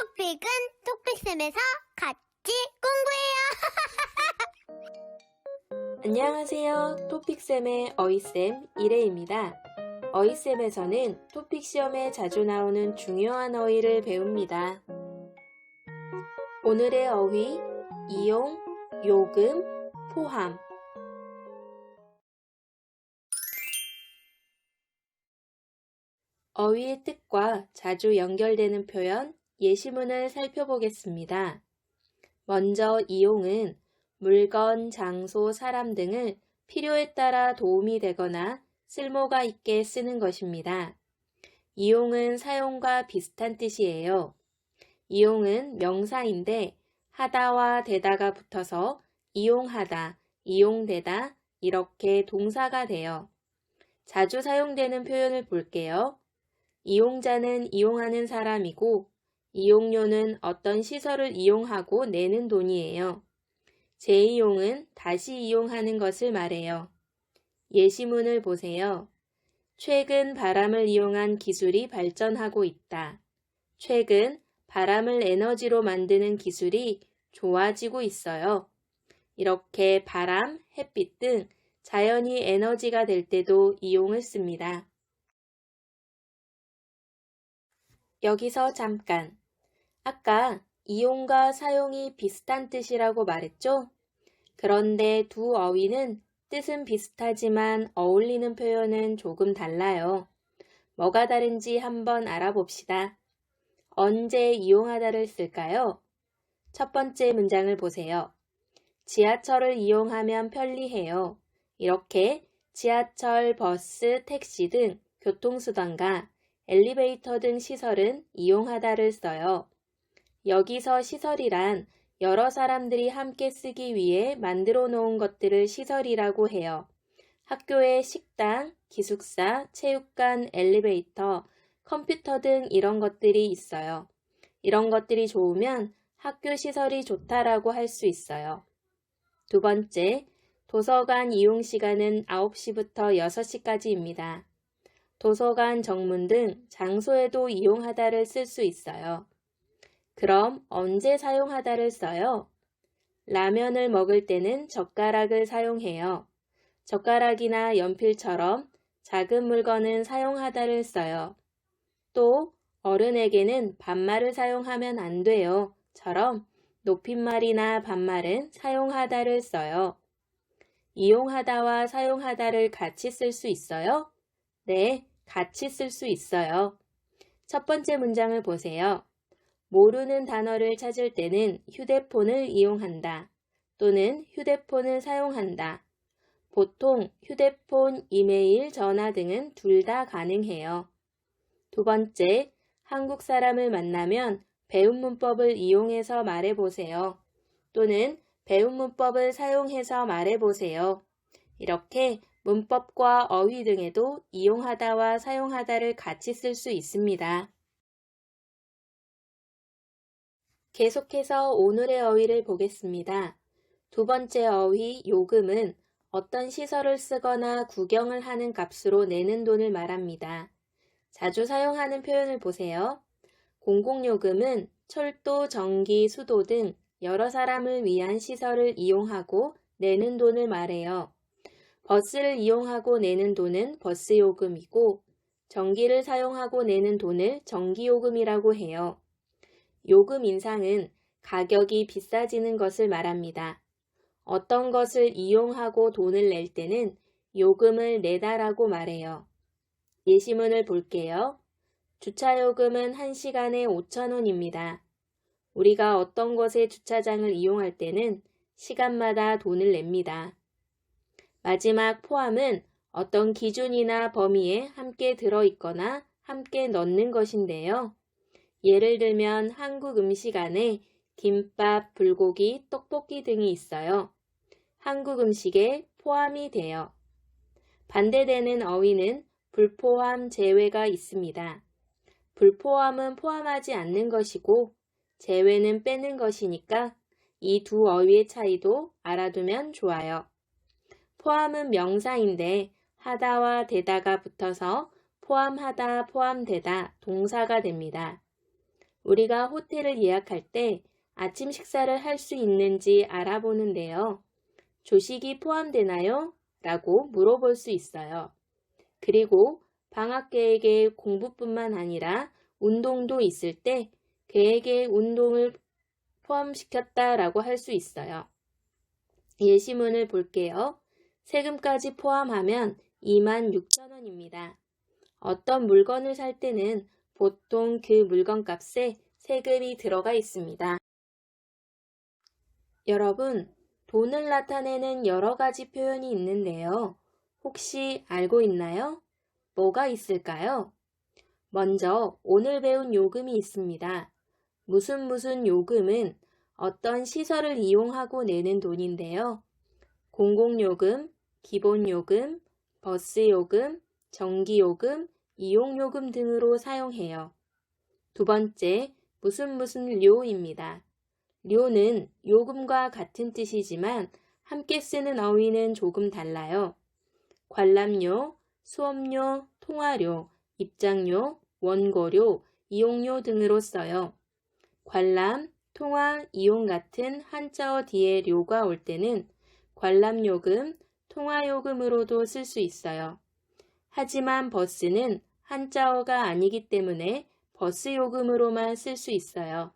톡픽은 톡픽쌤에서 같이 공부해요. 안녕하세요. 토픽쌤의 어이쌤 이래입니다. 어이쌤에서는 토픽 시험에 자주 나오는 중요한 어휘를 배웁니다. 오늘의 어휘, 이용, 요금, 포함. 어휘의 뜻과 자주 연결되는 표현, 예시문을 살펴보겠습니다. 먼저 이용은 물건, 장소, 사람 등을 필요에 따라 도움이 되거나 쓸모가 있게 쓰는 것입니다. 이용은 사용과 비슷한 뜻이에요. 이용은 명사인데 하다와 되다가 붙어서 이용하다, 이용되다 이렇게 동사가 돼요. 자주 사용되는 표현을 볼게요. 이용자는 이용하는 사람이고 이용료는 어떤 시설을 이용하고 내는 돈이에요. 재이용은 다시 이용하는 것을 말해요. 예시문을 보세요. 최근 바람을 이용한 기술이 발전하고 있다. 최근 바람을 에너지로 만드는 기술이 좋아지고 있어요. 이렇게 바람, 햇빛 등 자연이 에너지가 될 때도 이용을 씁니다. 여기서 잠깐. 아까 이용과 사용이 비슷한 뜻이라고 말했죠? 그런데 두 어휘는 뜻은 비슷하지만 어울리는 표현은 조금 달라요. 뭐가 다른지 한번 알아봅시다. 언제 이용하다를 쓸까요? 첫 번째 문장을 보세요. 지하철을 이용하면 편리해요. 이렇게 지하철, 버스, 택시 등 교통수단과 엘리베이터 등 시설은 이용하다를 써요. 여기서 시설이란 여러 사람들이 함께 쓰기 위해 만들어 놓은 것들을 시설이라고 해요. 학교의 식당, 기숙사, 체육관, 엘리베이터, 컴퓨터 등 이런 것들이 있어요. 이런 것들이 좋으면 학교 시설이 좋다라고 할 수 있어요. 두 번째, 도서관 이용 시간은 9시부터 6시까지입니다. 도서관 정문 등 장소에도 이용하다를 쓸 수 있어요. 그럼 언제 사용하다를 써요? 라면을 먹을 때는 젓가락을 사용해요. 젓가락이나 연필처럼 작은 물건은 사용하다를 써요. 또 어른에게는 반말을 사용하면 안 돼요. 처럼 높임말이나 반말은 사용하다를 써요. 이용하다와 사용하다를 같이 쓸 수 있어요? 네, 같이 쓸 수 있어요. 첫 번째 문장을 보세요. 모르는 단어를 찾을 때는 휴대폰을 이용한다 또는 휴대폰을 사용한다. 보통 휴대폰, 이메일, 전화 등은 둘 다 가능해요. 두 번째, 한국 사람을 만나면 배운 문법을 이용해서 말해보세요. 또는 배운 문법을 사용해서 말해보세요. 이렇게 문법과 어휘 등에도 이용하다와 사용하다를 같이 쓸 수 있습니다. 계속해서 오늘의 어휘를 보겠습니다. 두 번째 어휘 요금은 어떤 시설을 쓰거나 구경을 하는 값으로 내는 돈을 말합니다. 자주 사용하는 표현을 보세요. 공공요금은 철도, 전기, 수도 등 여러 사람을 위한 시설을 이용하고 내는 돈을 말해요. 버스를 이용하고 내는 돈은 버스요금이고 전기를 사용하고 내는 돈을 전기요금이라고 해요. 요금 인상은 가격이 비싸지는 것을 말합니다. 어떤 것을 이용하고 돈을 낼 때는 요금을 내다라고 말해요. 예시문을 볼게요. 주차요금은 1시간에 5천원입니다. 우리가 어떤 곳의 주차장을 이용할 때는 시간마다 돈을 냅니다. 마지막 포함은 어떤 기준이나 범위에 함께 들어있거나 함께 넣는 것인데요. 예를 들면 한국 음식 안에 김밥, 불고기, 떡볶이 등이 있어요. 한국 음식에 포함이 돼요. 반대되는 어휘는 불포함 제외가 있습니다. 불포함은 포함하지 않는 것이고 제외는 빼는 것이니까 이 두 어휘의 차이도 알아두면 좋아요. 포함은 명사인데 하다와 되다가 붙어서 포함하다, 포함되다 동사가 됩니다. 우리가 호텔을 예약할 때 아침 식사를 할 수 있는지 알아보는데요. 조식이 포함되나요? 라고 물어볼 수 있어요. 그리고 방학 계획에 공부뿐만 아니라 운동도 있을 때 계획에 운동을 포함시켰다라고 할 수 있어요. 예시문을 볼게요. 세금까지 포함하면 26,000원입니다. 어떤 물건을 살 때는 보통 그 물건 값에 세금이 들어가 있습니다. 여러분, 돈을 나타내는 여러 가지 표현이 있는데요. 혹시 알고 있나요? 뭐가 있을까요? 먼저 오늘 배운 요금이 있습니다. 무슨 무슨 요금은 어떤 시설을 이용하고 내는 돈인데요. 공공요금, 기본요금, 버스요금, 전기요금, 이용요금 등으로 사용해요. 두 번째, 무슨 무슨 료입니다. 료는 요금과 같은 뜻이지만 함께 쓰는 어휘는 조금 달라요. 관람료, 수업료, 통화료, 입장료, 원고료, 이용료 등으로 써요. 관람, 통화, 이용 같은 한자어 뒤에 료가 올 때는 관람요금, 통화요금으로도 쓸 수 있어요. 하지만 버스는 한자어가 아니기 때문에 버스 요금으로만 쓸 수 있어요.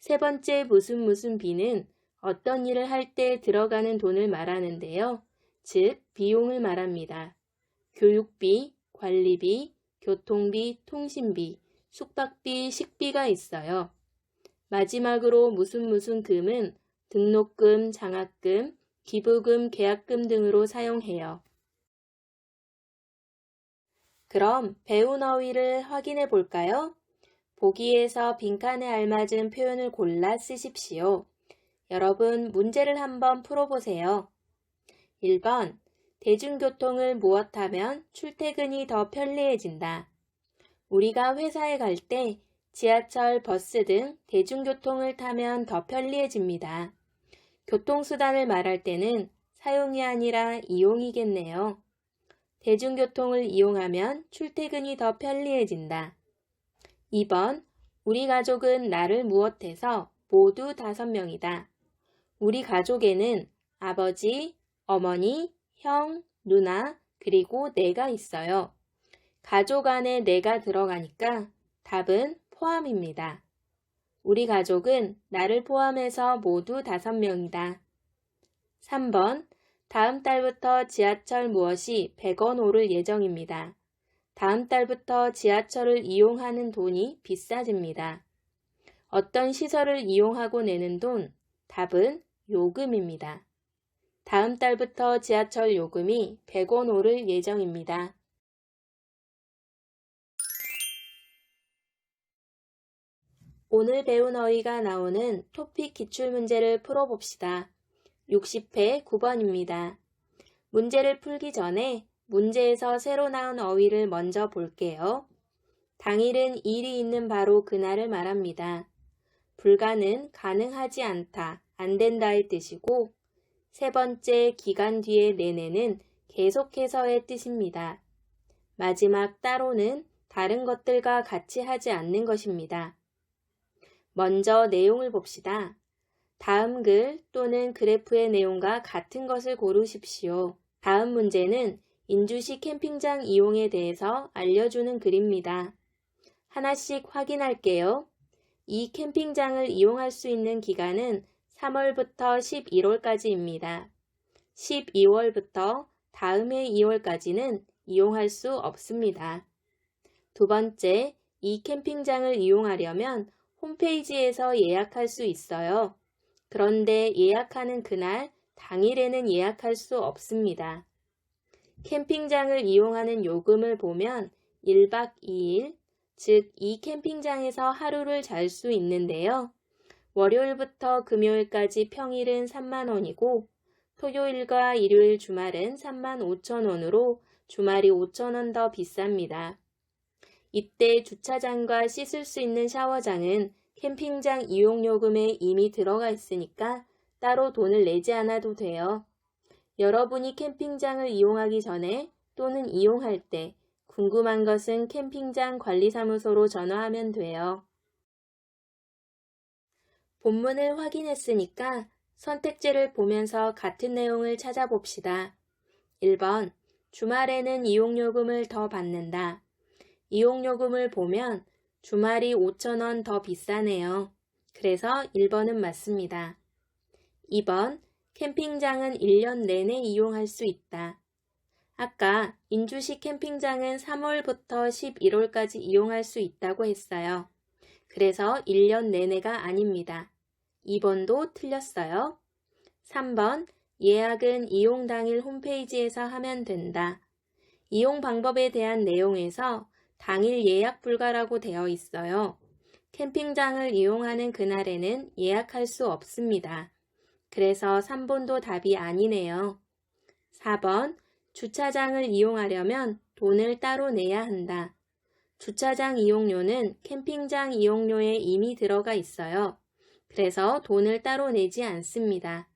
세 번째 무슨 무슨 비는 어떤 일을 할 때 들어가는 돈을 말하는데요. 즉, 비용을 말합니다. 교육비, 관리비, 교통비, 통신비, 숙박비, 식비가 있어요. 마지막으로 무슨 무슨 금은 등록금, 장학금, 기부금, 계약금 등으로 사용해요. 그럼 배운 어휘를 확인해 볼까요? 보기에서 빈칸에 알맞은 표현을 골라 쓰십시오. 여러분, 문제를 한번 풀어보세요. 1번. 대중교통을 무엇하면 출퇴근이 더 편리해진다. 우리가 회사에 갈 때 지하철, 버스 등 대중교통을 타면 더 편리해집니다. 교통수단을 말할 때는 사용이 아니라 이용이겠네요. 대중교통을 이용하면 출퇴근이 더 편리해진다. 2번. 우리 가족은 나를 무엇해서 모두 다섯 명이다. 우리 가족에는 아버지, 어머니, 형, 누나, 그리고 내가 있어요. 가족 안에 내가 들어가니까 답은 포함입니다. 우리 가족은 나를 포함해서 모두 다섯 명이다. 3번. 다음 달부터 지하철 무엇이 100원 오를 예정입니다. 다음 달부터 지하철을 이용하는 돈이 비싸집니다. 어떤 시설을 이용하고 내는 돈? 답은 요금입니다. 다음 달부터 지하철 요금이 100원 오를 예정입니다. 오늘 배운 어휘가 나오는 토픽 기출문제를 풀어봅시다. 60회 9번입니다. 문제를 풀기 전에 문제에서 새로 나온 어휘를 먼저 볼게요. 당일은 일이 있는 바로 그날을 말합니다. 불가는 가능하지 않다, 안 된다의 뜻이고, 세 번째 기간 뒤에 내내는 계속해서의 뜻입니다. 마지막 따로는 다른 것들과 같이 하지 않는 것입니다. 먼저 내용을 봅시다. 다음 글 또는 그래프의 내용과 같은 것을 고르십시오. 다음 문제는 인주시 캠핑장 이용에 대해서 알려주는 글입니다. 하나씩 확인할게요. 이 캠핑장을 이용할 수 있는 기간은 3월부터 11월까지입니다. 12월부터 다음해 2월까지는 이용할 수 없습니다. 두 번째, 이 캠핑장을 이용하려면 홈페이지에서 예약할 수 있어요. 그런데 예약하는 그날, 당일에는 예약할 수 없습니다. 캠핑장을 이용하는 요금을 보면 1박 2일, 즉 이 캠핑장에서 하루를 잘 수 있는데요. 월요일부터 금요일까지 평일은 3만원이고 토요일과 일요일 주말은 3만 5천원으로 주말이 5천원 더 비쌉니다. 이때 주차장과 씻을 수 있는 샤워장은 캠핑장 이용요금에 이미 들어가 있으니까 따로 돈을 내지 않아도 돼요. 여러분이 캠핑장을 이용하기 전에 또는 이용할 때 궁금한 것은 캠핑장 관리사무소로 전화하면 돼요. 본문을 확인했으니까 선택지를 보면서 같은 내용을 찾아봅시다. 1번. 주말에는 이용요금을 더 받는다. 이용요금을 보면 주말이 5,000원 더 비싸네요. 그래서 1번은 맞습니다. 2번. 캠핑장은 1년 내내 이용할 수 있다. 아까 인주시 캠핑장은 3월부터 11월까지 이용할 수 있다고 했어요. 그래서 1년 내내가 아닙니다. 2번도 틀렸어요. 3번. 예약은 이용 당일 홈페이지에서 하면 된다. 이용 방법에 대한 내용에서 당일 예약 불가라고 되어 있어요. 캠핑장을 이용하는 그날에는 예약할 수 없습니다. 그래서 3번도 답이 아니네요. 4번. 주차장을 이용하려면 돈을 따로 내야 한다. 주차장 이용료는 캠핑장 이용료에 이미 들어가 있어요. 그래서 돈을 따로 내지 않습니다.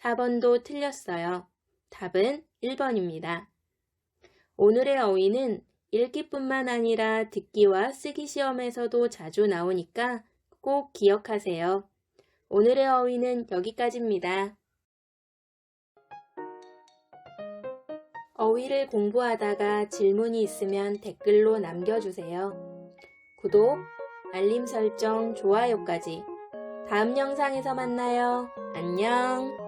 4번도 틀렸어요. 답은 1번입니다. 오늘의 어휘는 읽기뿐만 아니라 듣기와 쓰기 시험에서도 자주 나오니까 꼭 기억하세요. 오늘의 어휘는 여기까지입니다. 어휘를 공부하다가 질문이 있으면 댓글로 남겨주세요. 구독, 알림 설정, 좋아요까지. 다음 영상에서 만나요. 안녕.